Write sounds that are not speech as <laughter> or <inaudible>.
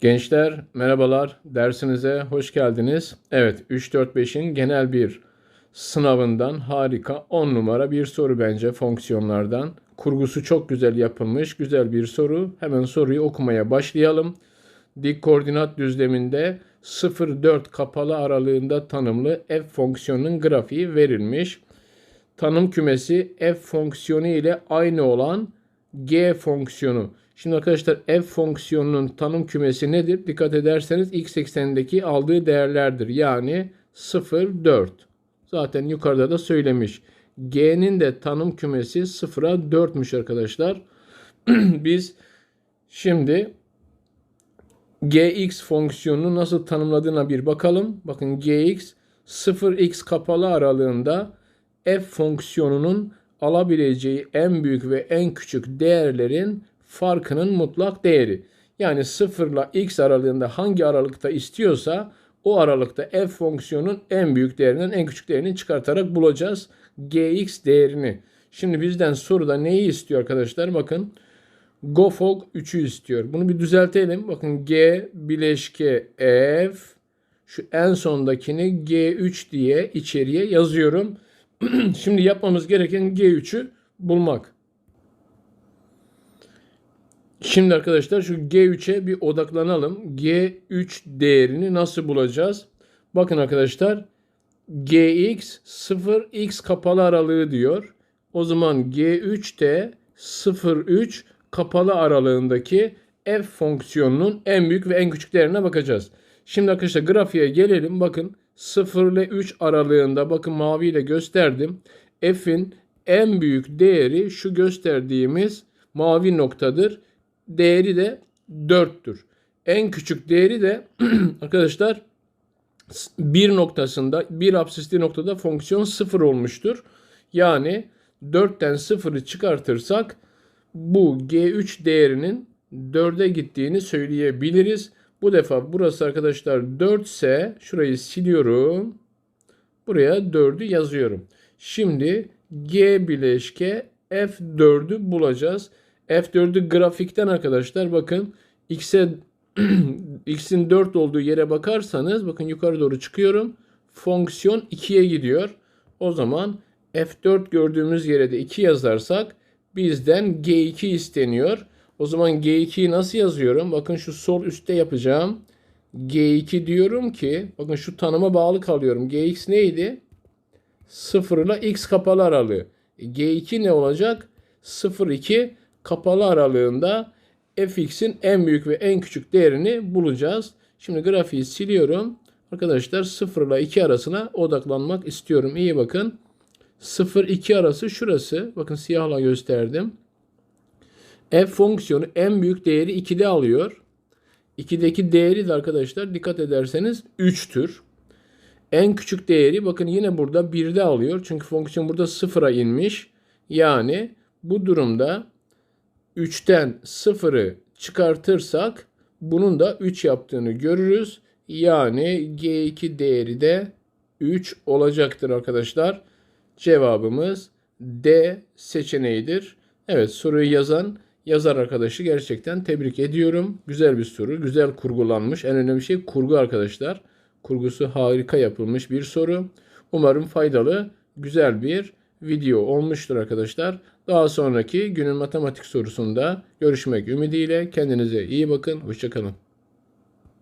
Gençler merhabalar. Dersinize hoş geldiniz. Evet 3-4-5'in genel bir sınavından harika 10 numara bir soru bence fonksiyonlardan. Kurgusu çok güzel yapılmış. Güzel bir soru. Hemen soruyu okumaya başlayalım. Dik koordinat düzleminde 0-4 kapalı aralığında tanımlı f fonksiyonunun grafiği verilmiş. Tanım kümesi f fonksiyonu ile aynı olan g fonksiyonu. Şimdi arkadaşlar f fonksiyonunun tanım kümesi nedir? Dikkat ederseniz x eksenindeki aldığı değerlerdir. Yani 0, 4. Zaten yukarıda da söylemiş. G'nin de tanım kümesi 0'a 4'müş arkadaşlar. <clears throat> Biz şimdi gx fonksiyonunu nasıl tanımladığına bir bakalım. Bakın gx 0x kapalı aralığında f fonksiyonunun alabileceği en büyük ve en küçük değerlerin farkının mutlak değeri. Yani 0 ile x aralığında hangi aralıkta istiyorsa o aralıkta f fonksiyonun en büyük değerinden en küçük değerini çıkartarak bulacağız gx değerini. Şimdi bizden soruda neyi istiyor arkadaşlar? Bakın GoFog 3'ü istiyor. Bunu bir düzeltelim. Bakın G bileşke F şu en sondakini G3 diye içeriye yazıyorum. <clears throat> Şimdi yapmamız gereken G3'ü bulmak. Şimdi arkadaşlar şu G3'e bir odaklanalım. G3 değerini nasıl bulacağız? Bakın arkadaşlar Gx 0x kapalı aralığı diyor. O zaman G3 de 0,3 kapalı aralığındaki f fonksiyonunun en büyük ve en küçük değerine bakacağız. Şimdi arkadaşlar grafiğe gelelim. Bakın 0 ile 3 aralığında bakın maviyle gösterdim. F'in en büyük değeri şu gösterdiğimiz mavi noktadır. Değeri de 4'tür. En küçük değeri de <clears throat> arkadaşlar bir noktasında bir absisli noktada fonksiyon 0 olmuştur. Yani 4'ten 0'ı çıkartırsak bu G3 değerinin 4'e gittiğini söyleyebiliriz. Bu defa burası arkadaşlar 4 ise şurayı siliyorum. Buraya 4'ü yazıyorum. Şimdi G bileşke F4'ü bulacağız. F4'ü grafikten arkadaşlar bakın X'e <clears throat> X'in 4 olduğu yere bakarsanız bakın yukarı doğru çıkıyorum. Fonksiyon 2'ye gidiyor. O zaman F4 gördüğümüz yere de 2 yazarsak bizden G2 isteniyor. O zaman G2'yi nasıl yazıyorum? Bakın şu sol üstte yapacağım. G2 diyorum ki bakın şu tanıma bağlı kalıyorum. Gx neydi? 0 ile x kapalı aralığı. E, G2 ne olacak? 0-2 kapalı aralığında fx'in en büyük ve en küçük değerini bulacağız. Şimdi grafiği siliyorum. Arkadaşlar 0 ile 2 arasına odaklanmak istiyorum. İyi bakın. 0-2 arası şurası. Bakın siyahla gösterdim. F fonksiyonu en büyük değeri 2'de alıyor. 2'deki değeri de arkadaşlar dikkat ederseniz 3'tür. En küçük değeri bakın yine burada 1'de alıyor. Çünkü fonksiyon burada 0'a inmiş. Yani bu durumda 3'ten 0'ı çıkartırsak bunun da 3 yaptığını görürüz. Yani G2 değeri de 3 olacaktır arkadaşlar. Cevabımız D seçeneğidir. Evet soruyu yazan yazar arkadaşı gerçekten tebrik ediyorum. Güzel bir soru. Güzel kurgulanmış. En önemli şey kurgu arkadaşlar. Kurgusu harika yapılmış bir soru. Umarım faydalı, güzel bir video olmuştur arkadaşlar. Daha sonraki günün matematik sorusunda görüşmek ümidiyle. Kendinize iyi bakın. Hoşçakalın.